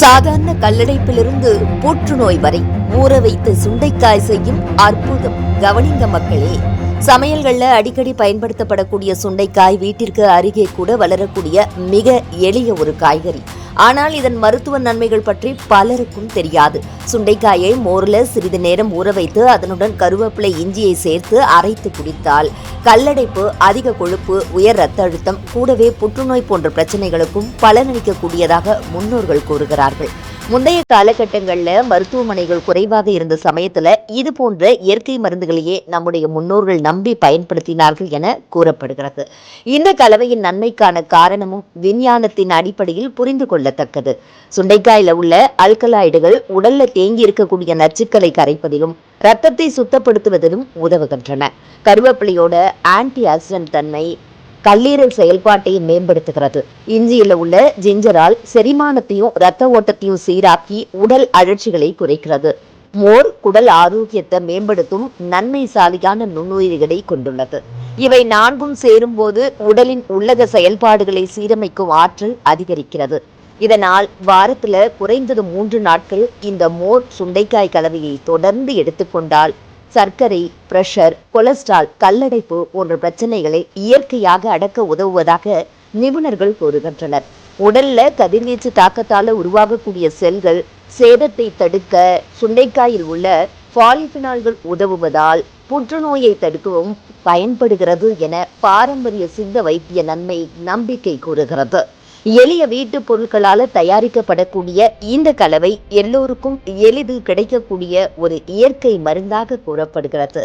சாதாரண கல்லடைப்பிலிருந்து புற்றுநோய் வரை ஊற வைத்து சுண்டைக்காய் செய்யும் அற்புதம். கவனிங்க மக்களே சமையல்களில் அடிக்கடி பயன்படுத்தப்படக்கூடிய சுண்டைக்காய் வீட்டிற்கு அருகே கூட வளரக்கூடிய மிக எளிய ஒரு காய்கறி. ஆனால் இதன் மருத்துவ நன்மைகள் பற்றி பலருக்கும் தெரியாது. சுண்டைக்காயை மோர்ல சிறிது நேரம் ஊற வைத்து அதனுடன் கருவேப்பிலை இஞ்சியை சேர்த்து அரைத்து குடித்தால் கல்லடைப்பு அதிக கொழுப்பு உயர் ரத்த அழுத்தம் கூடவே புற்றுநோய் போன்ற பிரச்சனைகளுக்கும் பலனளிக்கக்கூடியதாக முன்னோர்கள் கூறுகிறார்கள். முந்தைய காலகட்டங்கள்ல மருத்துவமனைகள் குறைவாக இருந்த சமயத்துல இது போன்ற இயற்கை மருந்துகளையே நம்முடைய முன்னோர்கள் நம்பி பயன்படுத்தினார்கள் என கூறப்படுகிறது. இந்த கலவையின் நன்மைக்கான காரணமும் விஞ்ஞானத்தின் அடிப்படையில் புரிந்து கொள்ளத்தக்கது. சுண்டைக்காயில உள்ள அல்கலாய்டுகள் உடல்ல தேங்கி இருக்கக்கூடிய நச்சுக்களை கரைப்பதிலும் ரத்தத்தை சுத்தப்படுத்துவதிலும் உதவுகின்றன. கருவேப்பிலையோட ஆன்டி ஆக்சிடென்ட் தன்மை கல்லீரல் செயல்பாட்டை மேம்படுத்துகிறது. இஞ்சியில உள்ள ஜிஞ்சரால் செரிமானத்தையும் இரத்த ஓட்டத்தையும் சீராக்கி உடல் அழற்சிகளை குறைக்கிறது. மோர் குடல் ஆரோக்கியத்தை மேம்படுத்தும் நன்மை சாலியான நுண்ணுயிரிகளை கொண்டுள்ளது. இவை நான்கும் சேரும்போது உடலின் உள்ளக செயல்பாடுகளை சீரமைக்கும் ஆற்றல் அதிகரிக்கிறது. இதனால் வாரத்துல குறைந்தது மூன்று நாட்கள் இந்த மோர் சுண்டைக்காய் கலவையை தொடர்ந்து எடுத்துக்கொண்டால் சர்க்கரை பிரஷர் கொலஸ்ட்ரால் கல்லடைப்பு போன்ற பிரச்சனைகளை இயற்கையாக அடக்க உதவுவதாக நிபுணர்கள் கூறுகின்றனர். உடல்ல கதிர்வீச்சு தாக்கத்தால உருவாகக்கூடிய செல்கள் சேதத்தை தடுக்க சுண்டைக்காயில் உள்ள பாலிபினால்கள் உதவுவதால் புற்றுநோயை தடுக்கவும் பயன்படுகிறது என பாரம்பரிய சித்த வைத்திய நன்மை நம்பிக்கை கூறுகிறது. எளிய வீட்டு பொருட்களால் தயாரிக்கப்படக்கூடிய இந்த கலவை எல்லோருக்கும் எளிது கிடைக்கக்கூடிய ஒரு இயற்கை மருந்தாக கூறப்படுகிறது.